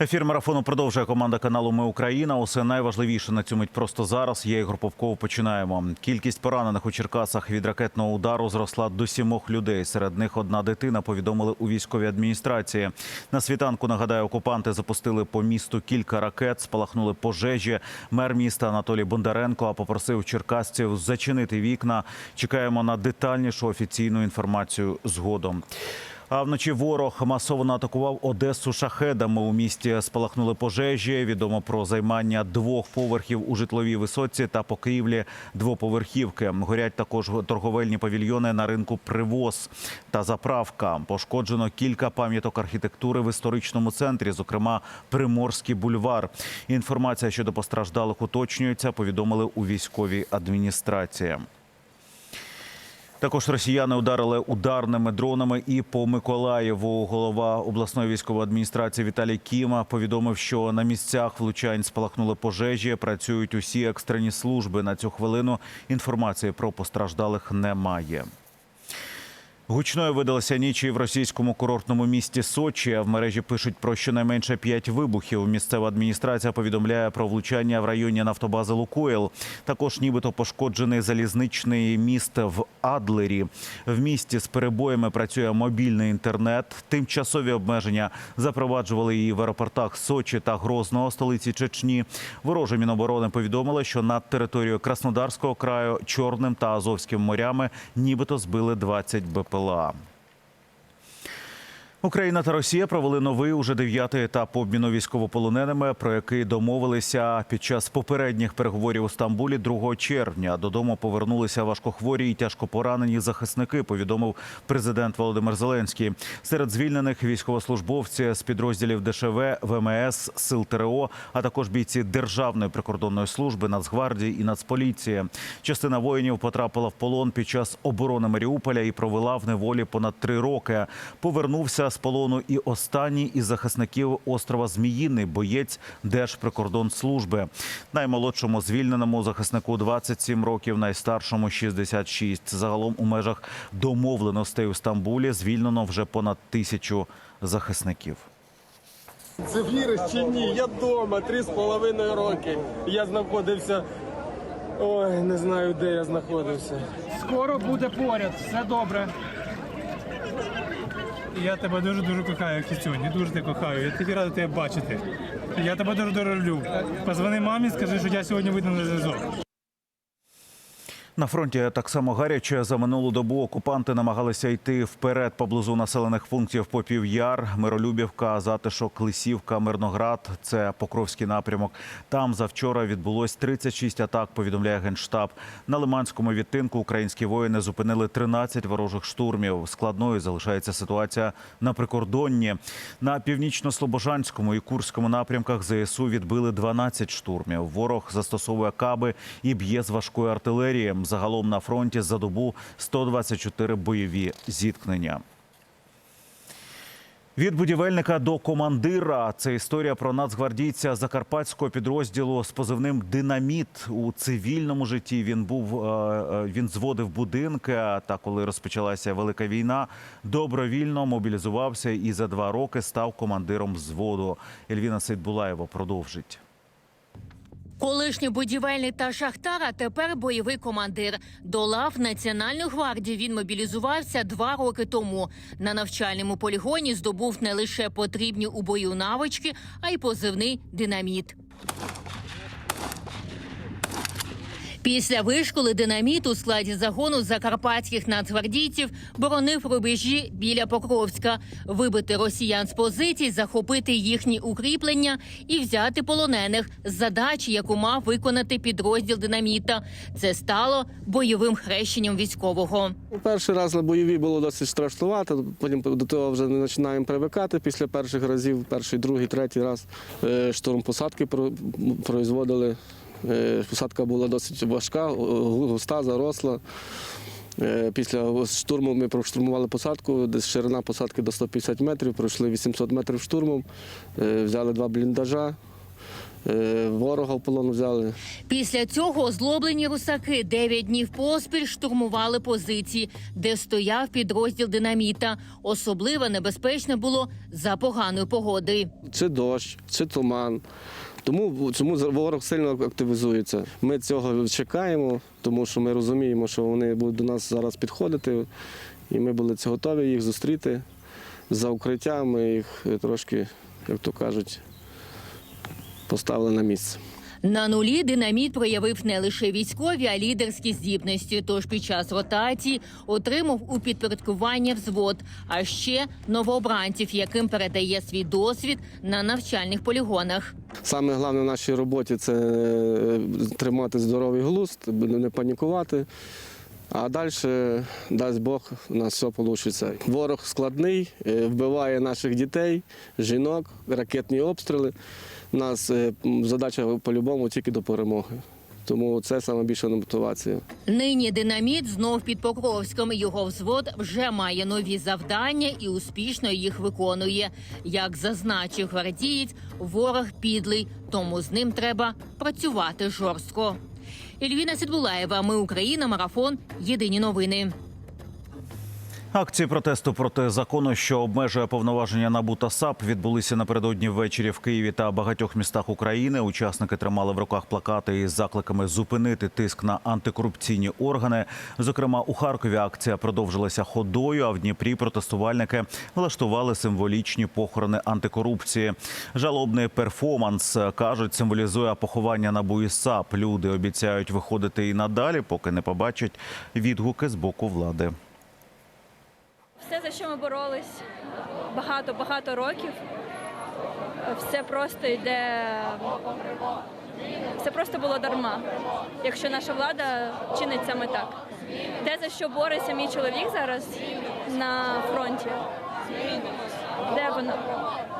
Ефір марафону продовжує команда каналу Ми Україна. Усе найважливіше на цю мить просто зараз. Я Ігор Попков. Починаємо. Кількість поранених у Черкасах від ракетного удару зросла до сімох людей. Серед них одна дитина. Повідомили у військовій адміністрації. На світанку нагадаю, окупанти запустили по місту кілька ракет, спалахнули пожежі. Мер міста Анатолій Бондаренко попросив черкасців зачинити вікна. Чекаємо на детальнішу офіційну інформацію згодом. А вночі ворог масово атакував Одесу шахедами. У місті спалахнули пожежі. Відомо про займання двох поверхів у житловій висотці та покрівлі двоповерхівки. Горять також торговельні павільйони на ринку Привоз та заправка. Пошкоджено кілька пам'яток архітектури в історичному центрі, зокрема Приморський бульвар. Інформація щодо постраждалих уточнюється. Повідомили у військовій адміністрації. Також росіяни ударили ударними дронами і по Миколаєву. Голова обласної військової адміністрації Віталій Кіма повідомив, що на місцях влучань спалахнули пожежі. Працюють усі екстрені служби. На цю хвилину інформації про постраждалих немає. Гучною видалася ніч і в російському курортному місті Сочі. В мережі пишуть про щонайменше п'ять вибухів. Місцева адміністрація повідомляє про влучання в районі нафтобази Лукойл. Також нібито пошкоджений залізничний міст в Адлері. В місті з перебоями працює мобільний інтернет. Тимчасові обмеження запроваджували її в аеропортах Сочі та Грозного, столиці Чечні. Вороже Міноборони повідомили, що над територією Краснодарського краю, Чорним та Азовським морями нібито збили 20 БПЛА. Shalom. Україна та Росія провели новий уже дев'ятий етап обміну військовополоненими, про який домовилися під час попередніх переговорів у Стамбулі 2 червня. Додому повернулися важкохворі і тяжко поранені захисники. Повідомив президент Володимир Зеленський. Серед звільнених військовослужбовці з підрозділів ДШВ, ВМС, Сил ТРО, а також бійці Державної прикордонної служби, Нацгвардії і Нацполіції. Частина воїнів потрапила в полон під час оборони Маріуполя і провела в неволі понад три роки. Повернувся з полону і останній із захисників острова Зміїний, боєць Держприкордонслужби. Наймолодшому звільненому захиснику 27 років, найстаршому 66. Загалом у межах домовленостей у Стамбулі звільнено вже понад тисячу захисників. Це віриш чи ні? Я вдома три з половиною роки. Я знаходився. Ой, не знаю, де я знаходився. Скоро буде поряд, все добре. Я тебе дуже дуже кохаю, Кіцюнь, дуже тебе кохаю. Я тільки радий тебе бачити. Я тебе дуже дуже люблю. Позвони мамі, скажи, що я сьогодні вийду на зв'язок. На фронті так само гаряче за минулу добу окупанти намагалися йти вперед поблизу населених пунктів Попів'яр, Миролюбівка, Затишок, Лисівка, Мирноград. Це Покровський напрямок. Там завчора відбулось 36 атак. Повідомляє генштаб. На Лиманському відтинку українські воїни зупинили 13 ворожих штурмів. Складною залишається ситуація на прикордонні. На північно-слобожанському і курському напрямках ЗСУ відбили 12 штурмів. Ворог застосовує каби і б'є з важкої артилерії. Загалом на фронті за добу 124 бойові зіткнення. Від будівельника до командира це історія про нацгвардійця закарпатського підрозділу з позивним Динаміт у цивільному житті. Він був е, е, він зводив будинки. Та коли розпочалася велика війна, добровільно мобілізувався і за два роки став командиром взводу. Ельвіна Сейдбулаєва продовжить. Колишній будівельник та шахтар, а тепер бойовий командир. До лав Національної гвардії він мобілізувався два роки тому. На навчальному полігоні здобув не лише потрібні у бою навички, а й позивний динаміт. Після вишколи динаміт у складі загону закарпатських нацгвардійців боронив рубежі біля Покровська, вибити росіян з позицій, захопити їхні укріплення і взяти полонених з задачі, яку мав виконати підрозділ динаміта. Це стало бойовим хрещенням військового. Ну, Перший раз на бойові було досить страшнувато, потім до того вже не починаємо привикати після перших разів, перший, другий, третій раз е, штурм посадки про- производили. Е, Посадка була досить важка, густа, заросла. Е, Після штурму ми проштурмували посадку, десь ширина посадки до 150 метрів, пройшли 800 метрів штурмом, е, взяли два бліндажа, Е, Ворога в полон взяли. Після цього озлоблені русаки дев'ять днів поспіль штурмували позиції, де стояв підрозділ динаміта. Особливо небезпечно було за поганої погоди. Чи дощ, чи туман. Тому чому ворог сильно активізується. Ми цього чекаємо, тому що ми розуміємо, що вони будуть до нас зараз підходити, і ми були готові їх зустріти за укриття. Ми їх е, трошки, як то кажуть, поставили на місце. На нулі динаміт проявив не лише військові, а лідерські здібності. Тож під час ротації отримав у підпорядкування взвод, а ще новообранців, яким передає свій досвід на навчальних полігонах. Саме головне в нашій роботі це е, тримати здоровий глузд, не панікувати. А далі, дасть Бог, у нас все вийде. Ворог складний, е, вбиває наших дітей, жінок, ракетні обстріли. Нас е, задача по-любому тільки до перемоги. Тому це найбільша мотивація. Нині динаміт знов під Покровськом. Його взвод вже має нові завдання і успішно їх виконує. Як зазначив гвардієць, ворог підлий, тому з ним треба працювати жорстко. Ільвіна Сідбулаєва, ми Україна, марафон. Єдині новини. Акції протесту проти закону, що обмежує повноваження НАБУ та САП, відбулися напередодні ввечері в Києві та багатьох містах України. Учасники тримали в руках плакати із закликами зупинити тиск на антикорупційні органи. Зокрема, у Харкові акція продовжилася ходою. А в Дніпрі протестувальники влаштували символічні похорони антикорупції. Жалобний перформанс кажуть, символізує поховання НАБУ і САП. Люди обіцяють виходити і надалі, поки не побачать відгуки з боку влади. Все, за що ми боролись багато-багато років, все просто йде. Все просто було дарма, якщо наша влада чинить саме так. Те, за що бореться мій чоловік зараз на фронті, де воно?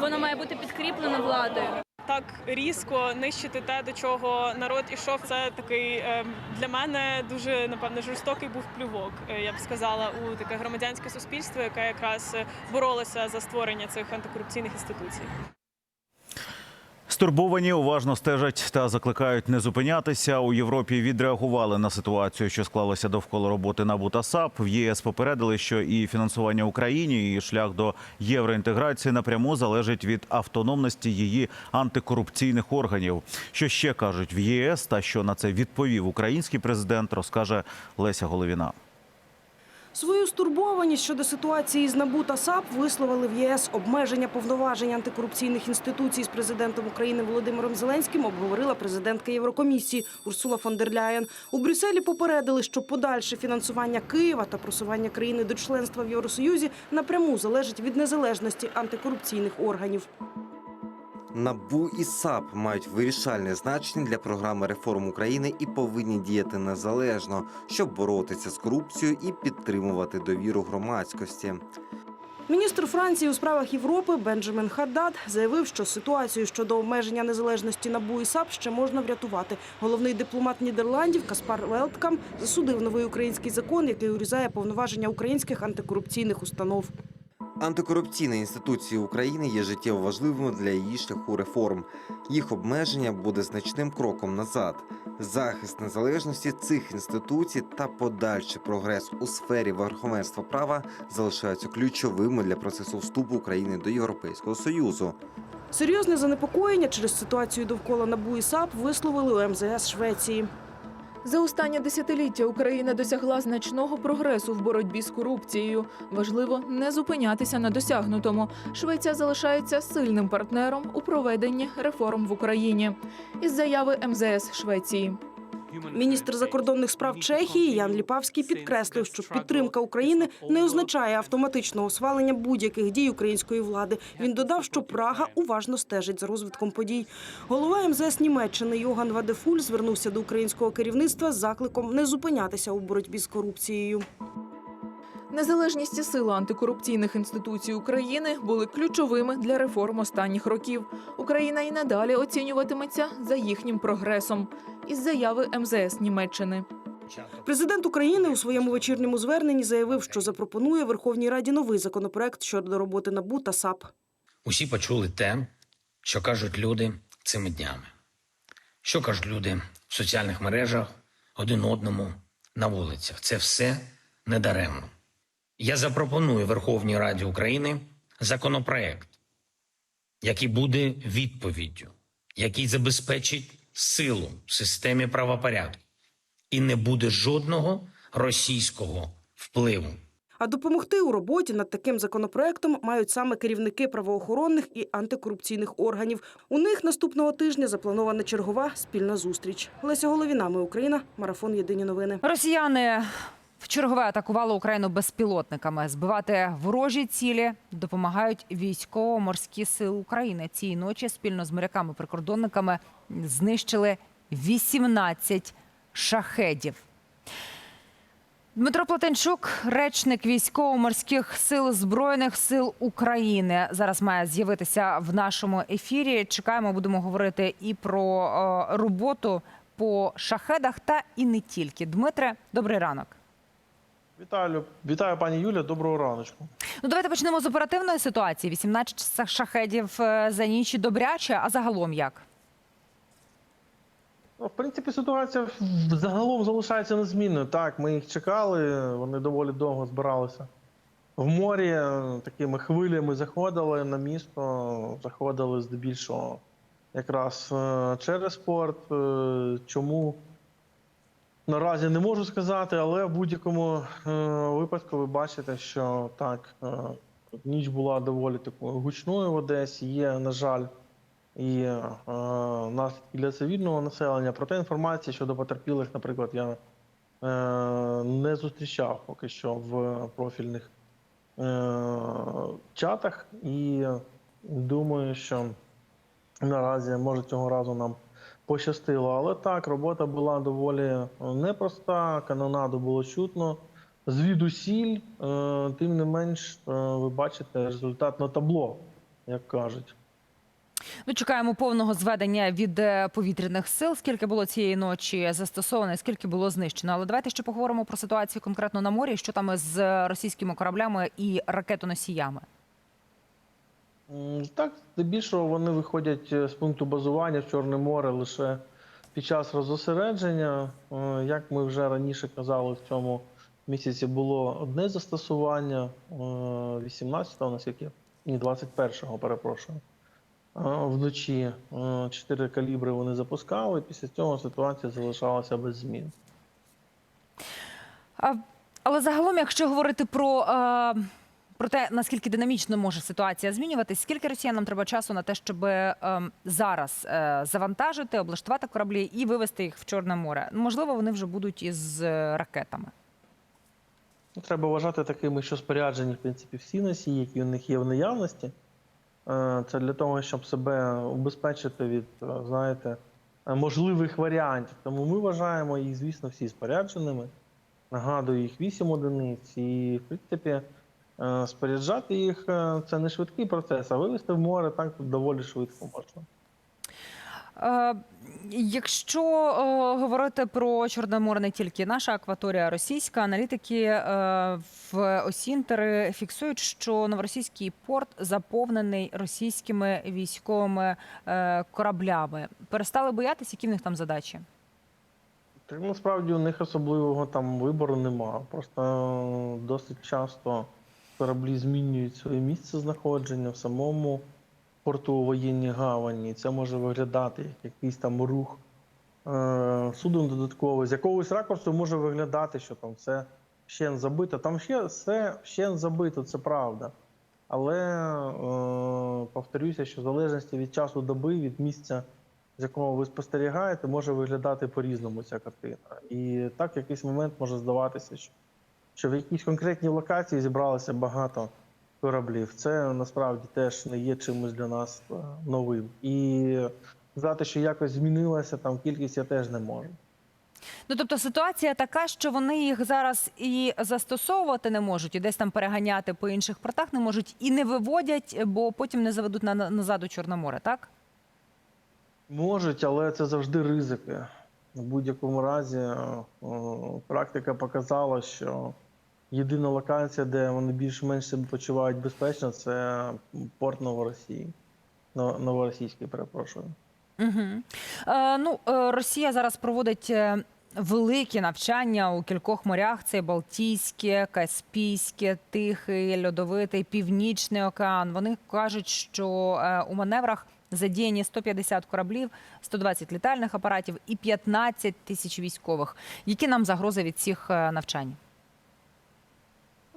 Воно має бути підкріплено владою. Так різко нищити те, до чого народ ішов. Це такий е, для мене дуже напевно жорстокий був плювок. е, Я б сказала, у таке громадянське суспільство, яке якраз боролося за створення цих антикорупційних інституцій. Стурбовані уважно стежать та закликають не зупинятися. У Європі відреагували на ситуацію, що склалася довкола роботи НАБУ та САП. В ЄС попередили, що і фінансування Україні, і шлях до євроінтеграції напряму залежить від автономності її антикорупційних органів. Що ще кажуть в ЄС, та що на це відповів український президент, розкаже Леся Головіна. Свою стурбованість щодо ситуації з НАБУ та САП висловили в ЄС. Обмеження повноважень антикорупційних інституцій з президентом України Володимиром Зеленським обговорила президентка Єврокомісії Урсула фон дер Ляєн. У Брюсселі попередили, що подальше фінансування Києва та просування країни до членства в Євросоюзі напряму залежить від незалежності антикорупційних органів. НАБУ і САП мають вирішальне значення для програми реформ України і повинні діяти незалежно, щоб боротися з корупцією і підтримувати довіру громадськості. Міністр Франції у справах Європи Бенджамін Хаддад заявив, що ситуацію щодо обмеження незалежності НАБУ і САП ще можна врятувати. Головний дипломат Нідерландів Каспар Велткам засудив новий український закон, який урізає повноваження українських антикорупційних установ. Антикорупційні інституції України є життєво важливими для її шляху реформ. Їх обмеження буде значним кроком назад. Захист незалежності цих інституцій та подальший прогрес у сфері верховенства права залишаються ключовими для процесу вступу України до Європейського союзу. Серйозне занепокоєння через ситуацію довкола НАБУ і САП висловили у МЗС Швеції. За останнє десятиліття Україна досягла значного прогресу в боротьбі з корупцією. Важливо не зупинятися на досягнутому. Швеція залишається сильним партнером у проведенні реформ в Україні. Із заяви МЗС Швеції. Міністр закордонних справ Чехії Ян Ліпавський підкреслив, що підтримка України не означає автоматичного свалення будь-яких дій української влади. Він додав, що Прага уважно стежить за розвитком подій. Голова МЗС Німеччини Йоган Вадефуль звернувся до українського керівництва з закликом не зупинятися у боротьбі з корупцією. Незалежність і сила антикорупційних інституцій України були ключовими для реформ останніх років. Україна і надалі оцінюватиметься за їхнім прогресом. Із заяви МЗС Німеччини. Президент України у своєму вечірньому зверненні заявив, що запропонує Верховній Раді новий законопроект щодо роботи НАБУ та САП. Усі почули те, що кажуть люди цими днями. Що кажуть люди в соціальних мережах один одному на вулицях? Це все недаремно. Я запропоную Верховній Раді України законопроект, який буде відповіддю, який забезпечить силу в системі правопорядку і не буде жодного російського впливу. А допомогти у роботі над таким законопроектом мають саме керівники правоохоронних і антикорупційних органів. У них наступного тижня запланована чергова спільна зустріч. Леся Головіна, ми Україна, марафон Єдині новини. Росіяни вчергове атакували Україну безпілотниками. Збивати ворожі цілі допомагають військово-морські сили України. Цієї ночі спільно з моряками-прикордонниками знищили 18 шахедів. Дмитро Платенчук, речник військово-морських сил збройних сил України, зараз має з'явитися в нашому ефірі. Чекаємо, будемо говорити і про е, роботу по шахедах, та і не тільки. Дмитре, добрий ранок. Вітаю, вітаю, пані Юля. Доброго раночку. Ну давайте почнемо з оперативної ситуації. 18 шахедів е, за ніч добряче, а загалом як? Ну, в принципі, ситуація загалом залишається незмінною. Так, ми їх чекали, вони доволі довго збиралися в морі. е, Такими хвилями заходили на місто, заходили здебільшого якраз е, через порт. Чому наразі не можу сказати, але в будь-якому е, випадку ви бачите, що так, е, ніч була доволі такою гучною в Одесі. Є, на жаль, і е, наслідки для цивільного населення. Проте інформації щодо потерпілих, наприклад, я е, не зустрічав поки що в профільних е, чатах, і думаю, що наразі може цього разу нам пощастило. Але так, робота була доволі непроста, канонаду було чутно. Звідусіль, е, тим не менш, е, ви бачите результат на табло, як кажуть. Ну, чекаємо повного зведення від е, повітряних сил. Скільки було цієї ночі застосовано, скільки було знищено. Але давайте ще поговоримо про ситуацію конкретно на морі. Що там з російськими кораблями і ракетоносіями? Так, здебільшого вони виходять е, з пункту базування в Чорне море лише під час розосередження. Е, Як ми вже раніше казали, в цьому місяці було одне застосування е, 18-го, наскільки ні, 21-го, перепрошую. Е, Вночі е, чотири калібри вони запускали. Після цього ситуація залишалася без змін. А, але загалом, якщо говорити про, е, про те, наскільки динамічно може ситуація змінюватись, скільки росіянам треба часу на те, щоб е, зараз е, завантажити, облаштувати кораблі і вивести їх в Чорне море? Можливо, вони вже будуть із е, ракетами. Ну, Треба вважати такими, що споряджені, в принципі, всі носії, які у них є в наявності. Е, Це для того, щоб себе убезпечити від, е, знаєте, можливих варіантів. Тому ми вважаємо їх, звісно, всі спорядженими. Нагадую, їх 8 одиниць. І, в принципі, споряджати їх е, це не швидкий процес, а вивезти в море так доволі швидко можна. Е, Якщо е, говорити про Чорне море не тільки наша акваторія, російська, аналітики е, в Осінтери фіксують, що новоросійський порт заповнений російськими військовими е, кораблями. Перестали боятися, які в них там задачі? Так насправді у них особливого там вибору нема. Просто е, досить часто кораблі змінюють своє місце знаходження в самому порту у воєнній гавані. Це може виглядати як якийсь там рух е, суден додатковий. З якогось ракурсу може виглядати, що там все ще забито. Там ще все ще забито, це правда. Але е, повторюся, що в залежності від часу доби, від місця з якого ви спостерігаєте, може виглядати по-різному ця картина. І так якийсь момент може здаватися, що, що в якійсь конкретній локації зібралося багато кораблів. Це насправді теж не є чимось для нас е, новим. І сказати, що якось змінилася там кількість, я теж не можу. Ну тобто ситуація така, що вони їх зараз і застосовувати не можуть, і десь там переганяти по інших портах не можуть, і не виводять, бо потім не заведуть на назад у Чорне море, так? Можуть, але це завжди ризики. В будь-якому разі е, практика показала, що єдина локація, де вони більш-менш себе почувають безпечно, це порт Новоросії. Но- Новоросійський, перепрошую. Угу. Е, ну, е, Росія зараз проводить е, великі навчання у кількох морях: це Балтійське, Каспійське, Тихий, Льодовитий, Північний океан. Вони кажуть, що е, у маневрах задіяні 150 кораблів, 120 літальних апаратів і 15 тисяч військових. Які нам загрози від цих навчань?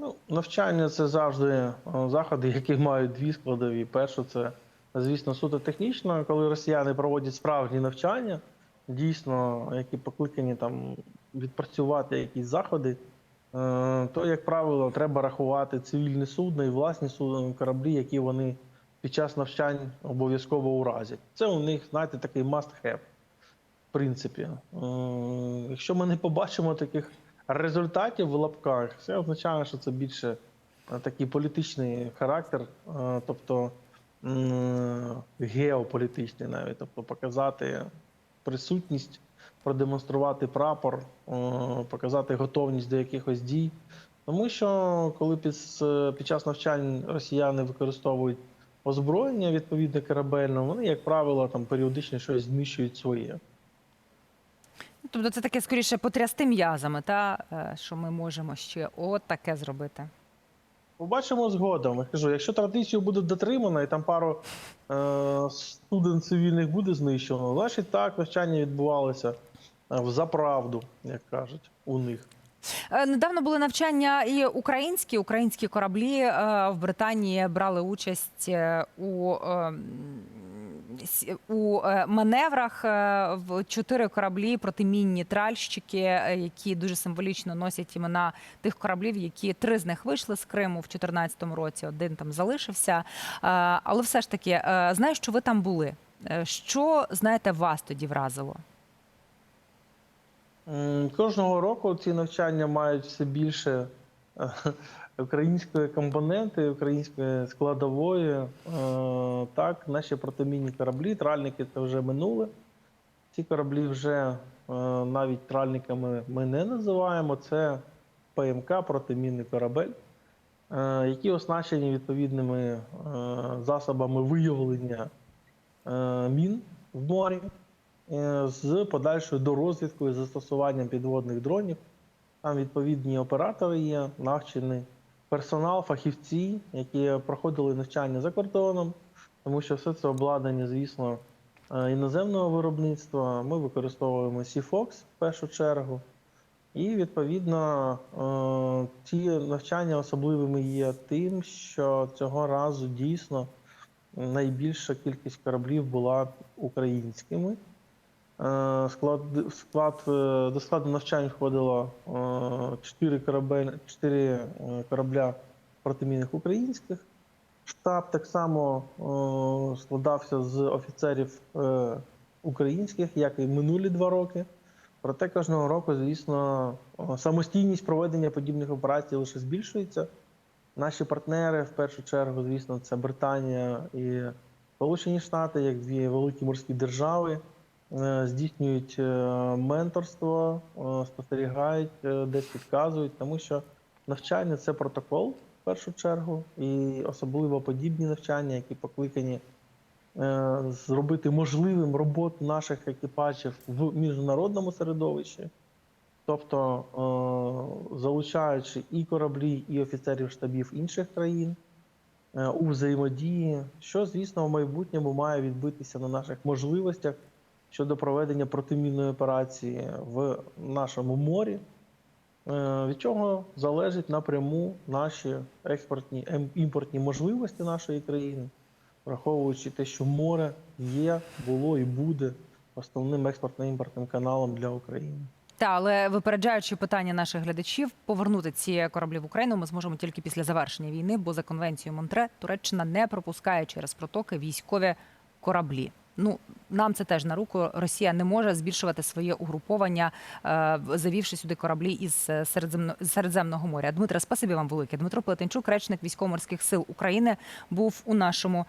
Ну, навчання це завжди е, заходи, які мають дві складові. Перше, це, звісно, суто технічно, коли росіяни проводять справжні навчання, дійсно, які покликані там відпрацювати якісь заходи, е, то, як правило, треба рахувати цивільне судно і власні судно, кораблі, які вони під час навчань обов'язково уразять. Це у них, знаєте, такий must have. В принципі, Е, якщо ми не побачимо таких результатів в лапках, це означає, що це більше е, такий політичний характер, е, тобто м, геополітичний навіть, тобто показати присутність, продемонструвати прапор, е, показати готовність до якихось дій. Тому що коли під, під час навчань росіяни використовують озброєння відповідне корабельне, вони, як правило, там періодично щось знищують своє. Тобто це таке скоріше потрясти м'язами, та е, що ми можемо ще от таке зробити. Побачимо згодом. Я кажу, якщо традицію буде дотримано і там пару е, студент цивільних буде знищено, значить так навчання відбувалося е, за правду, як кажуть, у них. Е, Недавно були навчання і українські. Українські кораблі в Британії брали участь у, е, м, с- у е, маневрах. е, В чотири кораблі протимінні тральщики, е, які дуже символічно носять імена тих кораблів, які три з них вийшли з Криму в 2014 році. Один там залишився. Але все ж таки, знаю, що ви там були. Що знаєте, вас тоді вразило? Кожного року ці навчання мають все більше української компоненти, української складової. Е, Так, наші протимінні кораблі, тральники це вже минуле. Ці кораблі вже е, навіть тральниками ми не називаємо. Це ПМК, протимінний корабель, е, які оснащені відповідними засобами виявлення мін в морі з подальшою дорозвідкою застосуванням підводних дронів. Там відповідні оператори є, навчений персонал, фахівці, які проходили навчання за кордоном, тому що все це обладнання, звісно, е, іноземного виробництва. Ми використовуємо Seafox в першу чергу. І відповідно е, ці навчання особливими є тим, що цього разу дійсно найбільша кількість кораблів була українськими. Е, Склад, склад, е, до складу навчань входило 4, корабель, 4 корабля протимінних українських. Штаб так само е, складався з офіцерів е, українських, як і минулі два роки. Проте кожного року, звісно, е, самостійність проведення подібних операцій лише збільшується. Наші партнери, в першу чергу, звісно, це Британія і Сполучені Штати, як дві великі морські держави, е, здійснюють е, менторство, е, спостерігають, е, десь підказують, тому що навчання це протокол в першу чергу, і особливо подібні навчання, які покликані е, зробити можливим роботу наших екіпажів в міжнародному середовищі. Тобто, е, залучаючи і кораблі, і офіцерів штабів інших країн е, у взаємодії, що, звісно, в майбутньому має відбитися на наших можливостях щодо проведення протимінної операції в нашому морі, е, від чого залежить напряму наші експортні ем- імпортні можливості нашої країни, враховуючи те, що море є, було і буде основним експортно-імпортним каналом для України. Та, але випереджаючи питання наших глядачів, повернути ці кораблі в Україну ми зможемо тільки після завершення війни, бо за конвенцією Монтре Туреччина не пропускає через протоки військові кораблі. Ну нам це теж на руку. Росія не може збільшувати своє угруповання, е, завівши сюди кораблі із е, Середземно- Середземного моря. Дмитре, спасибі вам велике. Дмитро Плетенчук, речник військово-морських сил України, був у нашому